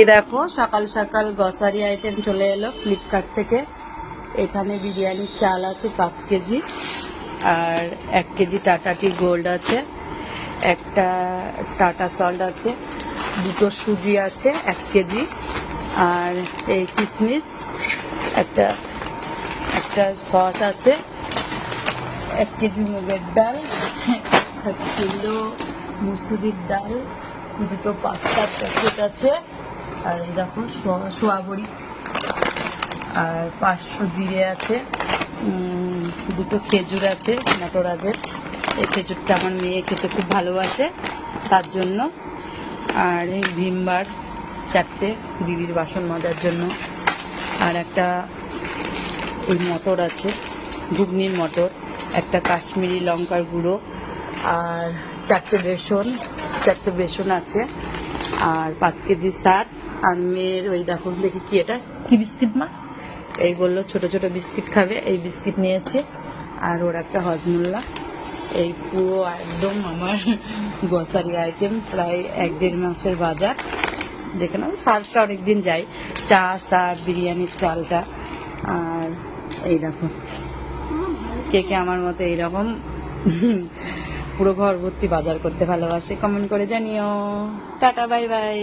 এই দেখো, সকাল সকাল গ্রসারি আইটেম চলে এলো ফ্লিপকার্ট থেকে। এখানে বিরিয়ানির চাল আছে পাঁচ কেজি, আর এক কেজি টাটা টি গোল্ড আছে, একটা টাটা সল্ট আছে, দুটো সুজি আছে, এক কেজি, আর এই কিশমিশ একটা একটা সস আছে, এক কেজি মুগের ডাল, এক কিলো মুসুরির ডাল, দুটো পাস্তার প্যাকেট আছে আর এই দেখো সোয়া- সোয়াবড়ি আর পাঁচশো জিরে আছে। দুটো খেজুর আছে নটরাজের এই খেজুরটা আমার মেয়ে খেতে খুব ভালোবাসে, তার জন্য। আর এই ভিমবার চারটে দিদির বাসন মাজার জন্য। আর একটা এই মটর আছে, ঘুগনির মটর, একটা কাশ্মীরি লঙ্কার গুঁড়ো, আর চারটে বেসন চারটে বেসন আছে। আর পাঁচ কেজি সার। আর মেয়ের ওই দেখো দেখি কি এটা? কি বিস্কিট মা? এই বলল ছোট ছোট বিস্কিট খাবে এই বিস্কিট নিয়েছে। আর ওর একটা হজমোল্লা এই পুরো একদম আমার গ্রসারি আইটেম প্রায় এক দেড় মাসের বাজার। দেখে নাও সার্ফটা অনেকদিন যাই। চা সার বিরিয়ানির চালটা। আর এই দেখো কে কে আমার মতো এইরকম পুরো ঘর ভর্তি বাজার করতে ভালোবাসে কমেন্ট করে জানিও। Tata bye bye